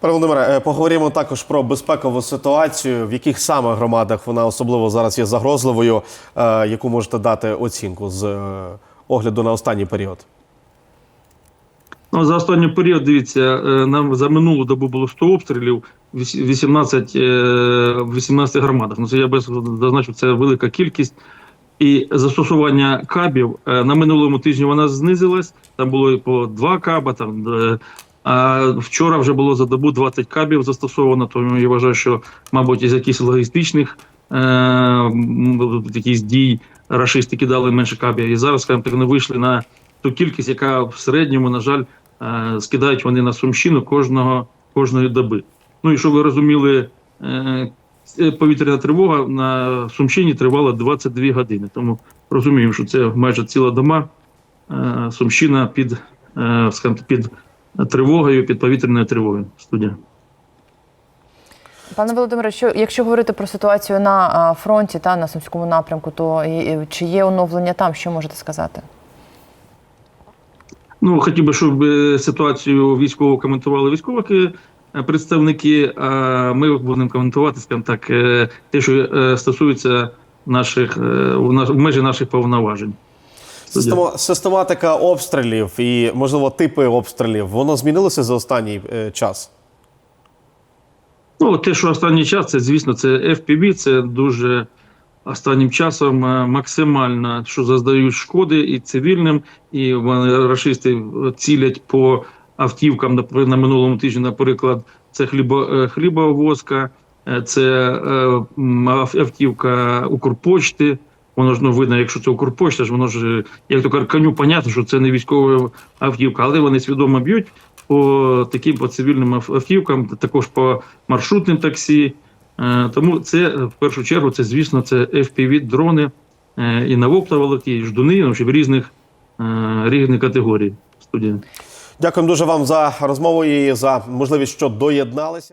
Пане Володимире, е, поговоримо також про безпекову ситуацію, в яких саме громадах вона особливо зараз є загрозливою, е, яку можете дати оцінку з е, огляду на останній період. Ну, за останній період, дивіться, нам за минулу добу було 100 обстрілів, віс- 18, е, в 18 громадах. Ну, це я без зазначив, це велика кількість. І застосування кабів на минулому тижні вона знизилась. Там було і по два каба. Там, вчора вже було за добу 20 кабів застосовано, тому я вважаю, що, мабуть, із якихось логістичних е, якісь дій рашисти кидали менше кабів. І зараз, скажімо так, вони вийшли на ту кількість, яка в середньому, на жаль, е, скидають вони на Сумщину кожного, кожної доби. Ну і щоб ви розуміли, е, повітряна тривога на Сумщині тривала 22 години. Тому розуміємо, що це майже ціла дома. Сумщина під, е, скажімо, під тривогою, під повітряною тривогою. Студія. Пане Володимире, що якщо говорити про ситуацію на фронті та на сумському напрямку, то чи є оновлення там? Що можете сказати? Ну, хотів би, щоб е, ситуацію військово коментували військові е, представники. А ми будемо коментувати, скажімо так, е, те, що стосується наших в наш- в межі наших повноважень. Система, систематика обстрілів і, можливо, типи обстрілів, воно змінилося за останній е, час. Ну, те, що останній час, це звісно, це FPV, це дуже останнім часом е, максимально, що заздають шкоди і цивільним, і вони рашисти цілять по автівкам. Наприклад, на минулому тижні, наприклад, це хлібо, е, хлібовозка, це автівка Укрпочти. Воно ж ну видно, якщо це Укрпочта, ж воно ж як то коню понятно, що це не військова автівка, але вони свідомо б'ють по таким по цивільним автівкам, також по маршрутним таксі. Е, Тому це в першу чергу, це звісно, це fpv дрони е, і навоптоволоки, і ждуни, ну, в різних, е, різних категорій. Студія. Дякуємо дуже вам за розмову і за можливість, що доєдналися.